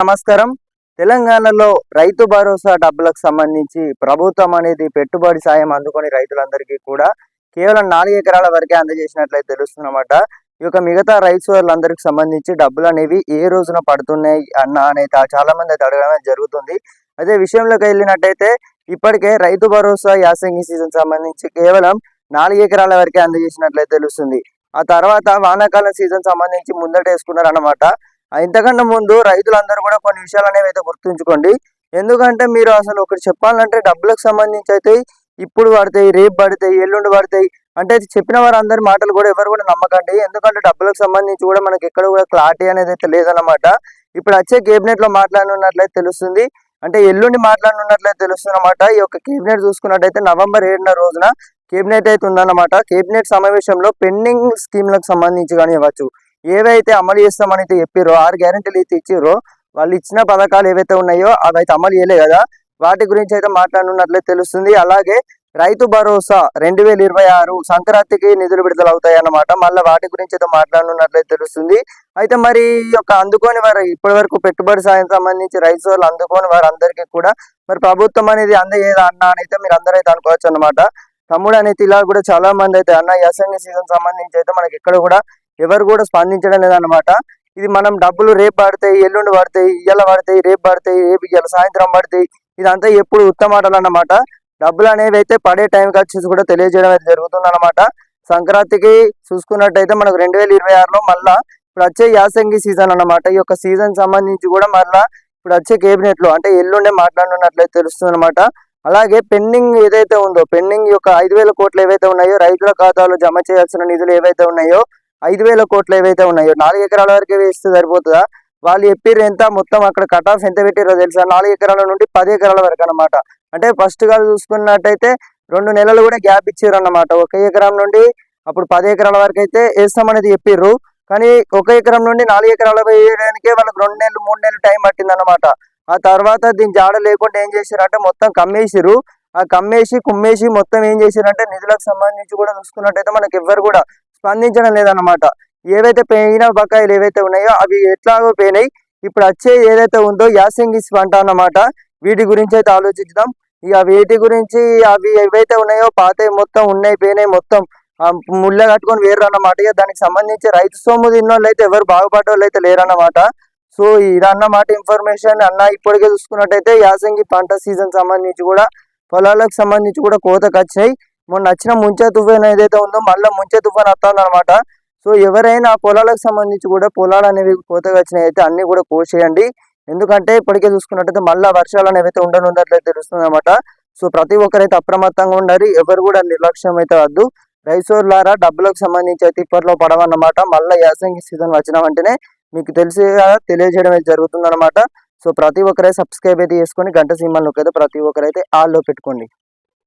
నమస్కారం. తెలంగాణలో రైతు భరోసా డబ్బులకు సంబంధించి ప్రభుత్వం అనేది పెట్టుబడి సాయం అందుకొని రైతులందరికీ కూడా కేవలం నాలుగు ఎకరాల వరకే అందజేసినట్లయితే తెలుస్తుందన్నమాట. ఈ యొక్క మిగతా రైతు సోదరులందరికీ సంబంధించి డబ్బులు అనేవి ఏ రోజున పడుతున్నాయి అన్న అనేది చాలా మంది అయితే అడగడం జరుగుతుంది. అదే విషయంలోకి వెళ్ళినట్టయితే ఇప్పటికే రైతు భరోసా యాసంగి సీజన్ సంబంధించి కేవలం నాలుగు ఎకరాల వరకే అందజేసినట్లయితే తెలుస్తుంది. ఆ తర్వాత వానాకాలం సీజన్ సంబంధించి ముందట వేసుకున్నారు అన్నమాట ఇంతకన్నా ముందు రైతులందరూ కూడా కొన్ని విషయాలు అనేవి అయితే గుర్తుంచుకోండి. ఎందుకంటే మీరు అసలు ఒకటి చెప్పాలంటే డబ్బులకు సంబంధించి అయితే ఇప్పుడు పడతాయి రేపు పడతాయి ఎల్లుండి పడతాయి అంటే చెప్పిన వారు అందరి మాటలు కూడా ఎవరు కూడా నమ్మకండి. ఎందుకంటే డబ్బులకు సంబంధించి కూడా మనకి ఎక్కడ కూడా క్లారిటీ అనేది అయితే లేదన్నమాట. ఇప్పుడు వచ్చే కేబినెట్లో మాట్లాడినట్లయితే తెలుస్తుంది. అంటే ఎల్లుండి మాట్లాడినట్లయితే తెలుస్తుందన్నమాట. ఈ యొక్క కేబినెట్ చూసుకున్నట్టయితే నవంబర్ ఏడున రోజున కేబినెట్ అయితే ఉందన్నమాట. కేబినెట్ సమావేశంలో పెండింగ్ స్కీమ్లకు సంబంధించి కానీ ఇవ్వచ్చు ఏవైతే అమలు చేస్తామని అయితే చెప్పారో ఆరు గ్యారెంటీలు అయితే ఇచ్చారో వాళ్ళు ఇచ్చిన పథకాలు ఏవైతే ఉన్నాయో అవి అయితే అమలు చేయలే కదా. వాటి గురించి అయితే మాట్లాడున్నట్లయితే తెలుస్తుంది. అలాగే రైతు భరోసా రెండు వేల ఇరవై ఆరు సంక్రాంతికి నిధులు విడుదల అవుతాయి అన్నమాట మళ్ళీ వాటి గురించి అయితే మాట్లాడున్నట్లయితే తెలుస్తుంది. అయితే మరి ఈ యొక్క అందుకోని వారు ఇప్పటి వరకు పెట్టుబడి సాయం సంబంధించి రైతు వాళ్ళు అందుకోని వారు అందరికీ కూడా మరి ప్రభుత్వం అనేది అందజేదా అన్న అని అయితే మీరు అందరూ అయితే అనుకోవచ్చు అనమాట తమ్ముడు అనేది ఇలా కూడా చాలా మంది అయితే అన్న యాసంగి సీజన్ సంబంధించి అయితే మనకి ఎక్కడ కూడా ఎవరు కూడా స్పందించడం లేదన్నమాట. ఇది మనం డబ్బులు రేపు పడతాయి ఎల్లుండి పడతాయి ఇయ్యాల పడతాయి రేపు పడతాయి రేపు ఇయ్యాల సాయంత్రం పడతాయి ఇదంతా ఎప్పుడు ఉత్తమాటలు అన్నమాట. డబ్బులు అనేవి అయితే పడే టైంకి వచ్చేసి కూడా తెలియజేయడం అయితే జరుగుతుంది అనమాట సంక్రాంతికి చూసుకున్నట్టయితే మనకు రెండు వేల ఇరవై ఆరులో మళ్ళా ఇప్పుడు వచ్చే యాసంగి సీజన్ అన్నమాట. ఈ యొక్క సీజన్ సంబంధించి కూడా మళ్ళా ఇప్పుడు వచ్చే కేబినెట్లో అంటే ఎల్లుండే మాట్లాడినట్లయితే తెలుస్తుంది అనమాట అలాగే పెండింగ్ ఏదైతే ఉందో పెండింగ్ యొక్క ఐదు వేల కోట్లు ఏవైతే ఉన్నాయో రైతుల ఖాతాలో జమ చేయాల్సిన నిధులు ఏవైతే ఉన్నాయో ఐదు వేల కోట్లు ఏవైతే ఉన్నాయో నాలుగు ఎకరాల వరకు వేస్తే సరిపోతుందా? వాళ్ళు చెప్పిర్రు ఎంత మొత్తం అక్కడ కట్ ఆఫ్ ఎంత పెట్టారో తెలుసా? నాలుగు ఎకరాల నుండి పది ఎకరాల వరకు అన్నమాట. అంటే ఫస్ట్గా చూసుకున్నట్టయితే రెండు నెలలు కూడా గ్యాప్ ఇచ్చారు అన్నమాట ఒక ఎకరం నుండి అప్పుడు పది ఎకరాల వరకు అయితే వేస్తామనేది చెప్పారు కానీ ఒక ఎకరం నుండి నాలుగు ఎకరాల వేయడానికే వాళ్ళకి రెండు నెలలు మూడు నెలలు టైం పట్టింది అనమాట ఆ తర్వాత దీని జాడ లేకుండా ఏం చేశారంటే మొత్తం కమ్మేసిరు ఆ కమ్మేసి కుమ్మేసి మొత్తం ఏం చేశారంటే నిధులకు సంబంధించి కూడా చూసుకున్నట్టయితే మనకి ఎవ్వరు కూడా స్పందించడం లేదన్నమాట. ఏవైతే పెయిన బకాయిలు ఏవైతే ఉన్నాయో అవి ఎట్లాగో పోయినాయి. ఇప్పుడు వచ్చే ఏదైతే ఉందో యాసింగిస్ పంట అన్నమాట. వీటి గురించి అయితే ఆలోచిద్దాం. ఇక వీటి గురించి అవి ఏవైతే ఉన్నాయో పాతవి మొత్తం ఉన్నాయి పోయినాయి మొత్తం. ముళ్ళ కట్టుకొని వేరు అన్నమాట. ఇక దానికి సంబంధించి రైతు సొమ్ము తిన్నోళ్ళు అయితే ఎవరు బాగుపడే వాళ్ళు అయితే లేరన్నమాట. సో ఇదన్నమాట ఇన్ఫర్మేషన్. అన్న ఇప్పటికే చూసుకున్నట్టయితే యాసంగి పంట సీజన్ సంబంధించి కూడా పొలాలకు సంబంధించి కూడా కోతకు వచ్చినాయి మొన్న వచ్చిన ముంచే తుఫాన్ ఏదైతే ఉందో మళ్ళీ ముంచే తుఫాన్ వస్తుంది అనమాట సో ఎవరైనా పొలాలకు సంబంధించి కూడా పొలాలు అనేవి కోతగా వచ్చినాయి అయితే అన్ని కూడా కోసేయండి. ఎందుకంటే ఇప్పటికే చూసుకున్నట్టయితే మళ్ళీ వర్షాలు అనేవి అయితే ఉండనున్నట్లయితే తెలుస్తుంది అనమాట సో ప్రతి ఒక్కరైతే అప్రమత్తంగా ఉండాలి. ఎవరు కూడా నిర్లక్ష్యం అయితే వద్దు. రైసోర్లారా డబ్బులకు సంబంధించి అయితే ఇప్పట్లో పడవన్నమాట. మళ్ళీ యాసంగి సీజన్ వచ్చిన వెంటనే మీకు తెలిసి తెలియజేయడం అయితే జరుగుతుంది అనమాట సో ప్రతి ఒక్కరైతే సబ్స్క్రైబ్ అయితే చేసుకొని గంట సింబల్ అయితే ప్రతి ఒక్కరైతే ఆల్లో పెట్టుకోండి.